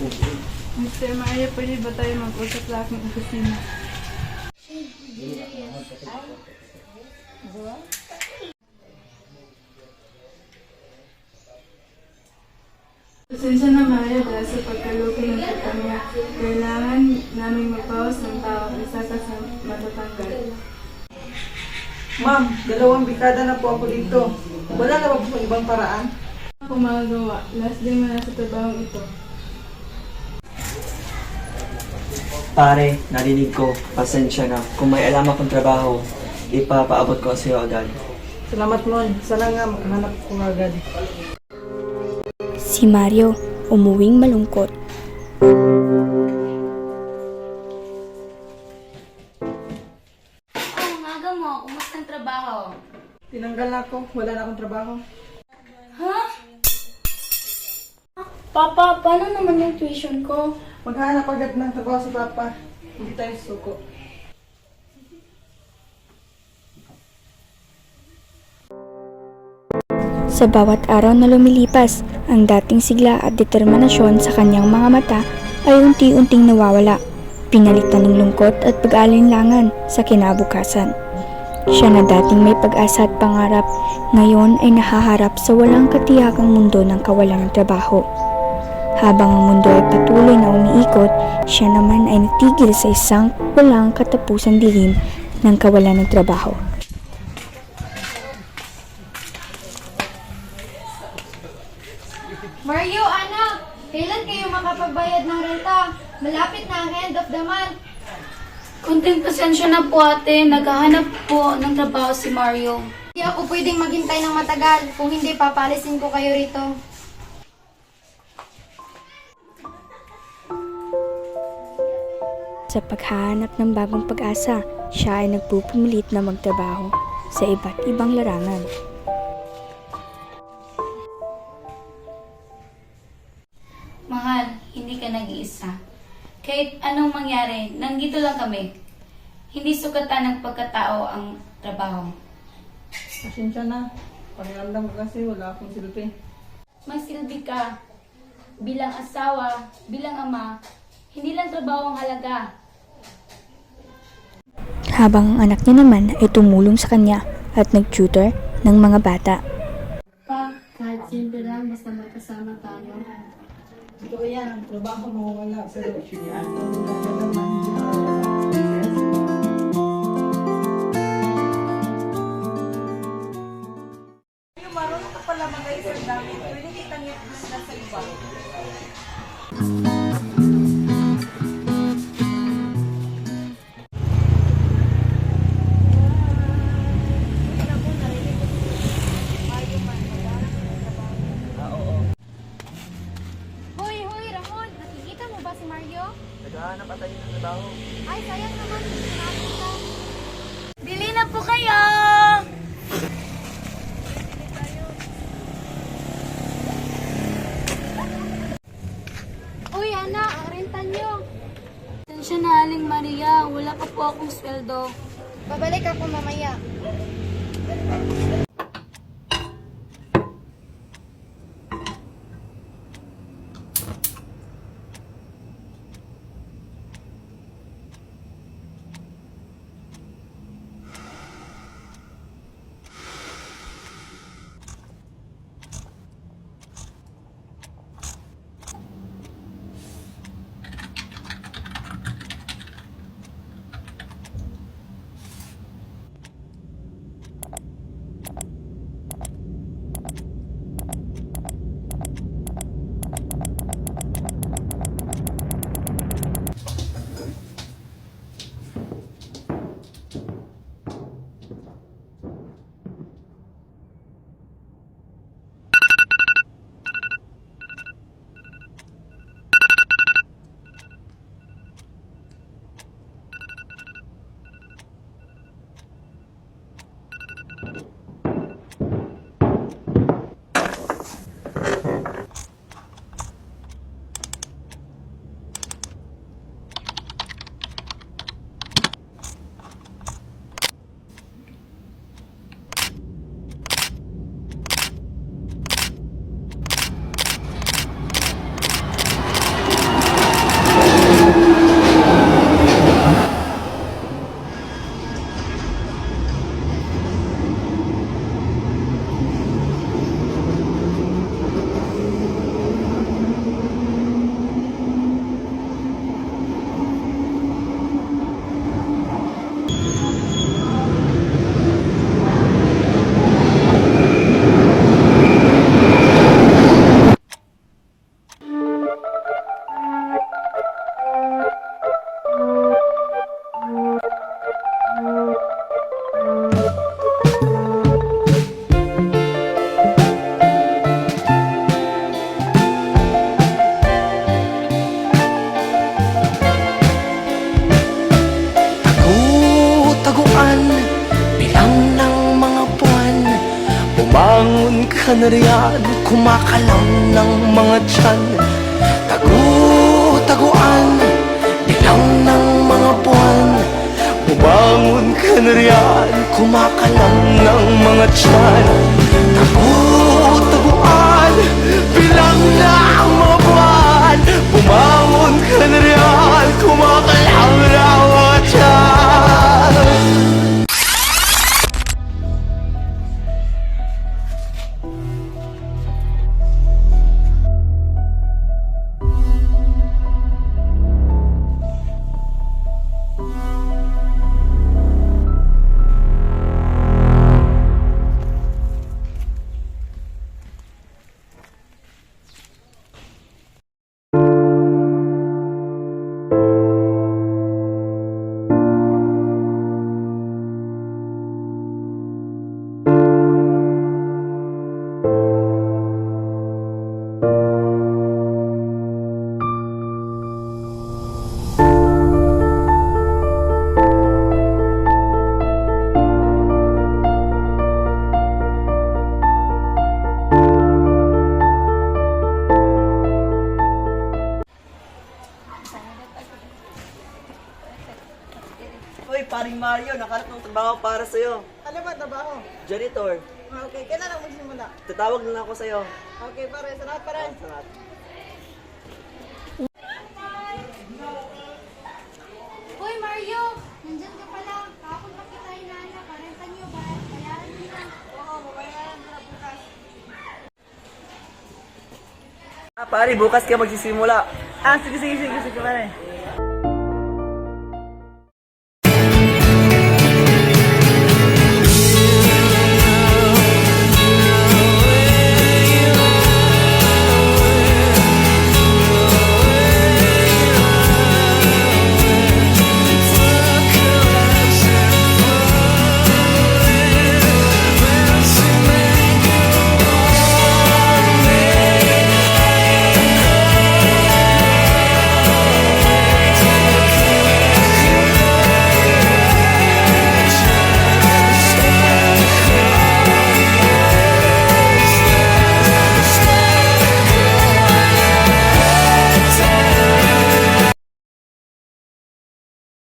Mr. Mario, pwede ba tayo mag-usap sa aking opisina? Pasensya na Mario dahil sa pagkaluki ng katanya. Kailangan namin magpawas ng tao isa ka sa matatanggal. Ma'am, dalawang dekada na po ako dito. Wala na ba po ibang paraan? Ako magagawa. Last day mo na sa trabaho ito. Pare, narinig ko, pasensya na. Kung may alam akong trabaho, ipapaabot ko sa iyo agad. Salamat mo. Sana nga makahanap ko agad. Si Mario, umuwing malungkot. Oh, ang aga mo. Kumusta ang trabaho? Tinanggal na ako. Wala na akong trabaho. Ha? Papa, paano naman yung tuition ko? Maghahanap agad ng trabaho si Papa. Hindi tayo suko. Sa bawat araw na lumilipas, ang dating sigla at determinasyon sa kanyang mga mata ay unti-unting nawawala. Pinalitan ng lungkot at pag-alinlangan sa kinabukasan. Siya na dating may pag-asa at pangarap, ngayon ay nahaharap sa walang katiyakang mundo ng kawalan ng trabaho. Habang ang mundo ay patuloy na umiikot, siya naman ay natigil sa isang walang katapusang dilim ng kawalan ng trabaho. Mario, anak! Kailan kayo makapagbayad ng renta? Malapit na ang end of the month. Kunting pasensya na po ate. Naghahanap po ng trabaho si Mario. Hindi ako pwedeng maghintay ng matagal. Kung hindi, papalisin ko kayo rito. Sa paghahanap ng bagong pag-asa, siya ay nagpupumilit na magtrabaho sa iba't ibang larangan. Mahal, hindi ka nag-iisa. Kahit anong mangyari, nandito lang kami. Hindi sukatan ng pagkatao ang trabaho. Pasensya na. Pakiramdam ko kasi wala akong silbi. Magsilbi ka bilang asawa, bilang ama, hindi lang trabaho ang halaga. Habang ang anak niya naman ay tumulong sa kanya at nag-tutor ng mga bata. Pa, kahit simple lang, basta magkasama tayo. Totoo yan. Ang trabaho mo wala. Pero ang sayang naman. Bili na po kayo! Uy, Ana, ang renta nyo. Tensya na, Aling Maria. Wala pa po akong sweldo. Babalik ako mamaya. Ka na riyan Kumakalam ng mga tiyan. Tagu-taguan Dilaw ng mga buwan. Bumangon ka na riyan Kumakalam ng mga tiyan. Tagu-taguan Mario, nakalat ng trabaho para sa'yo. Ano ba trabaho? Janitor, Ah, Okay, kailan lang magsimula? tatawag na lang ako sa'yo. Okay, pare. Salamat, pare. Salamat. Hoy Mario! Nandyan ka pala. Kapag makita hinahanap, parenta niyo ba? Bayaran niyo na. Oo, mabayaran ko na bukas. Ah, pare, bukas ka magsisimula. Ah, sige, sige, sige, sige, pare.